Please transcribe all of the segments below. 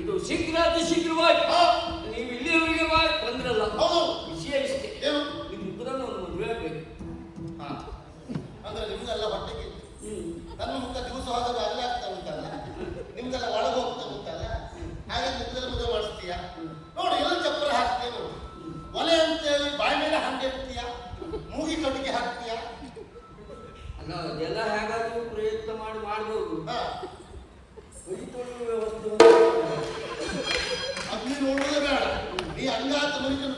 ಇದು ಶೀಘ್ರಾತಿ ಶೀಘ್ರವಾಗಿ. ನೀವು ಇಲ್ಲಿಯವರೆಗೆ ಬಂದ್ರಲ್ಲ. ವಿಷಯ ಇಷ್ಟೇ. ನಿಮ್ಮ ಮುಖದನ್ನು ಒಂದು ಮದುವೆ ಆಗಬೇಕು. ಅಂದ್ರೆ ನಿಮ್ದೆಲ್ಲ ಹೊಟ್ಟೆಗೆ. ನನ್ನ ಮುಖ ದಿವಸ ಹೋಗೋದು ಅಲ್ಲೇ ಆಗ್ತಾ ಉಂಟಲ್ಲ. ನಿಮ್ದೆಲ್ಲ ಒಳಗೆ ಹೋಗ್ತಾ ಉಂಟಲ್ಲ. ಹಾಗೆ ಮುಖದಲ್ಲಿ ಮದುವೆ ಮಾಡಿಸ್ತೀಯ? ನೋಡಿ ಎಲ್ಲ ಚಪ್ಪರ ಹಾಕ್ತೀಯ ನೋಡಿ. ಒಲೆ ಅಂತೇಳಿ ಬಾಯಿ ಮೇಲೆ ಹಂಗೆ ಇರ್ತೀಯ ಮೂಗಿ ಕಟ್ಟಿಗೆ ಹಾಕ್ತೀಯ? ಅಲ್ಲ ಅದೆಲ್ಲ ಹೇಗಾದ್ರೂ ಪ್ರಯತ್ನ ಮಾಡಿ ಮಾಡ್ಬೋದು. ಒಂದು ನೋಡುವುದೇ ಬೇಡ ನೀ ಹಂಗಾತ ಮನುಷ್ಯನ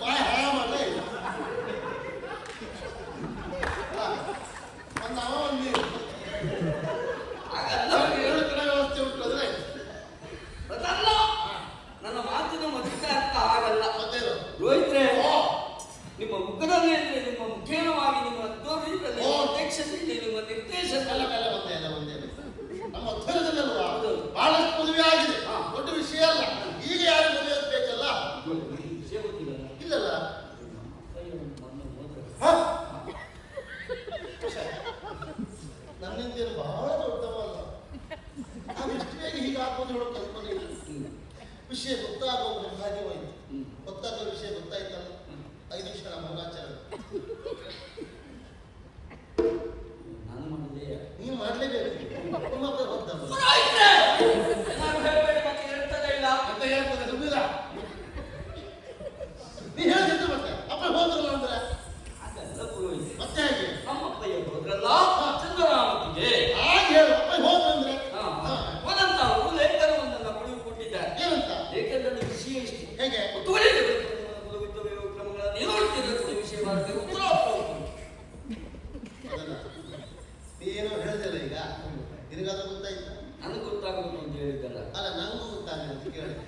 ನಿನಗಾದ ಗೊತ್ತಾಯ್ತಾ? ನನಗೆ ಗೊತ್ತಾಗೋದು ಅಂತ ಹೇಳಿದ್ದಲ್ಲ. ಅಲ್ಲ ನನಗೂ ಗೊತ್ತಾಗಲ್ಲ ಅಂತ ಕೇಳಿದೆ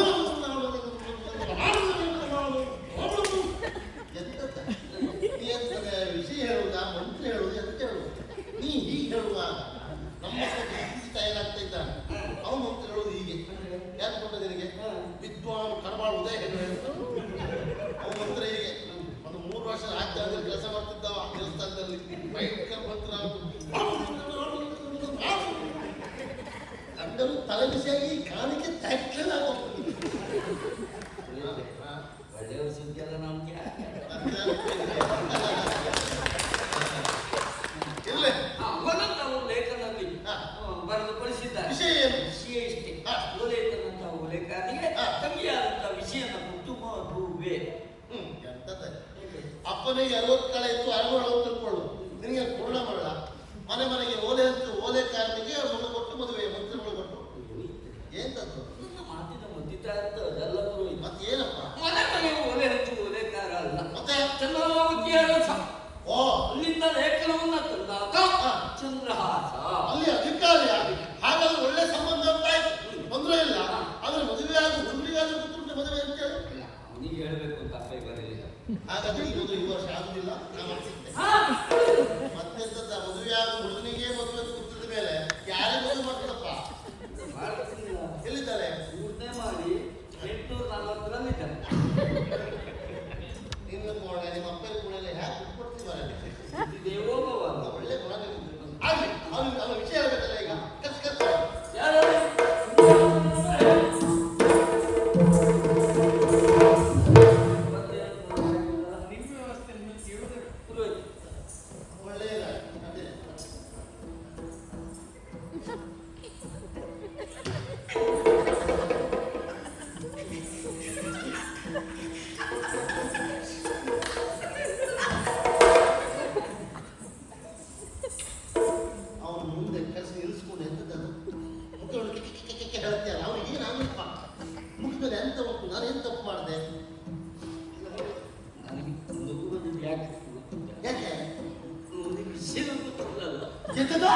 ಮನುಷ್ಯನಿಗೆ ಕಾಣಿಕೆ ತಕ್ಷಣ ಸುದ್ದಿ ಸುದ್ದಿಯಲ್ಲ ನಮ್ಗೆ ಇಲ್ಲ ಬರೆದು ವಿಷಯ ಏನು? ಆ ಅಪ್ಪನಿಗೆ ಅರವತ್ತು ಕಾಲ ಇತ್ತು ಅರವತ್ತು ತಿಳ್ಕೊಳ್ಳು ನಿನಗೆ ಪೂರ್ಣ ಮಾಡಲ್ಲ ಮನೆ ಮನೆಗೆ 言ってた？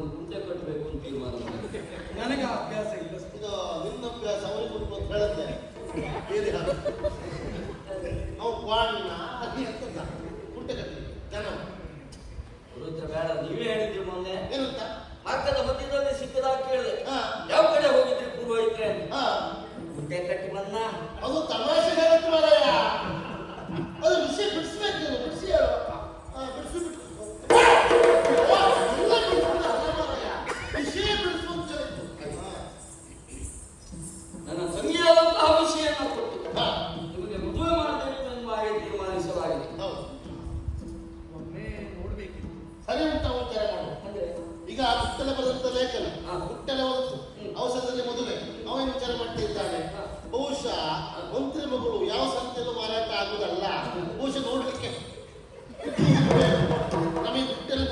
ಒಂದು ಗುಂಟೆ ಕಟ್ಟಬೇಕು ಅಂತ ತೀರ್ಮಾನ ನನಗೆ ಅಭ್ಯಾಸ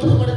ನಮಗೆ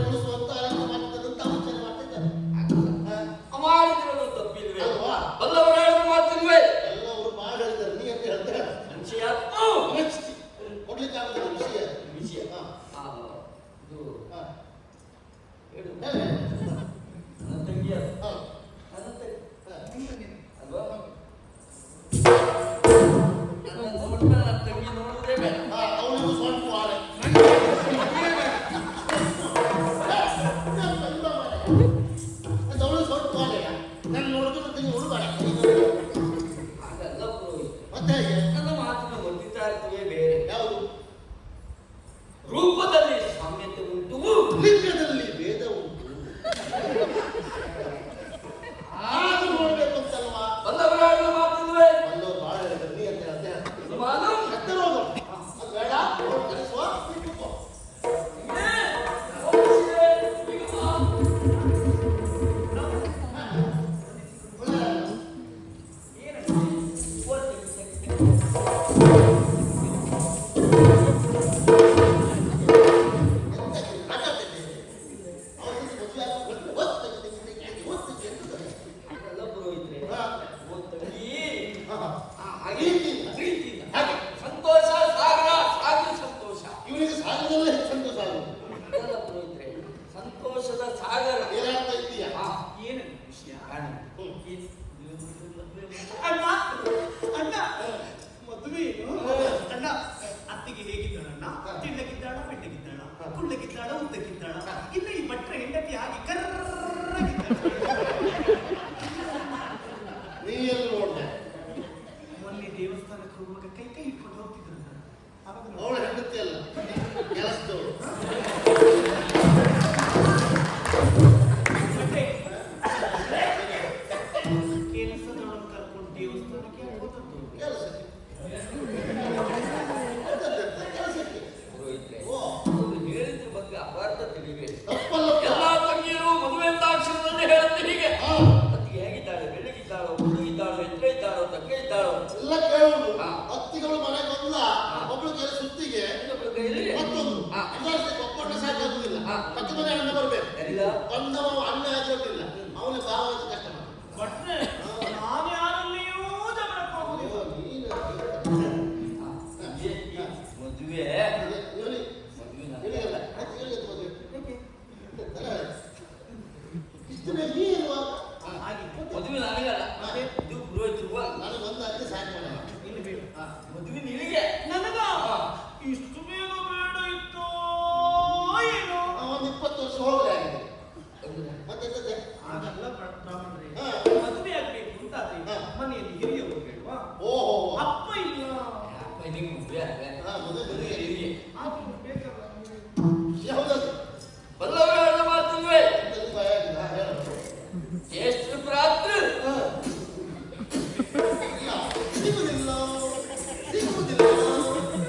건너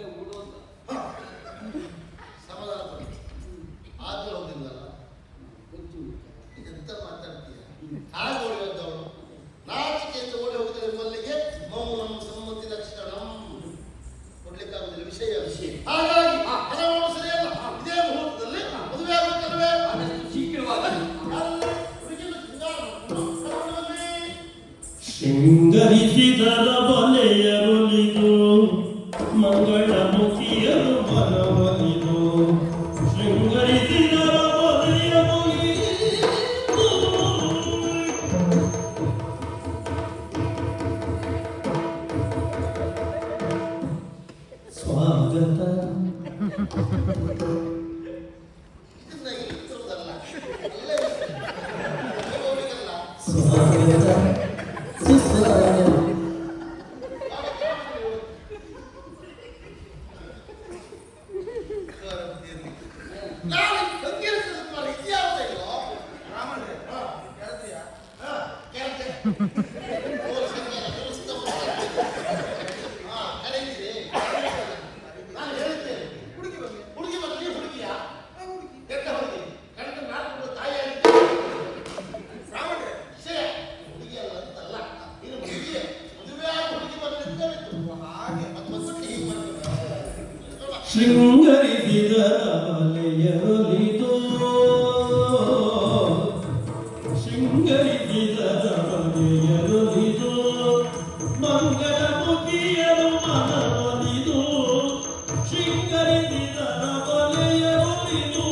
ಇಲ್ಲೇ ಊಡು ಅಂತ. ಮಾತಾಡ್ತೀಯ? ವಿಷಯ. ವಿಷಯ. ಹಾಗಾಗಿ ಹಲವಾರು ಸರಿಯಲ್ಲ ಇದೇ ಮುಹೂರ್ತದಲ್ಲಿ ಮದುವೆ ಶೀಘ್ರವಾಗಿ. mundo es la ಶೃಂಗರಿಸಿದ ಅಲೆಯರೊಲಿತು ಶೃಂಗರಿಸಿದ ಅಲೆಯರೊಲಿತು ಮಂಗಲ ಮುಖಿಯರು ಮನವೊಲಿದು ಶೃಂಗರಿಸಿದ ಅಲೆಯರೊಲಿತು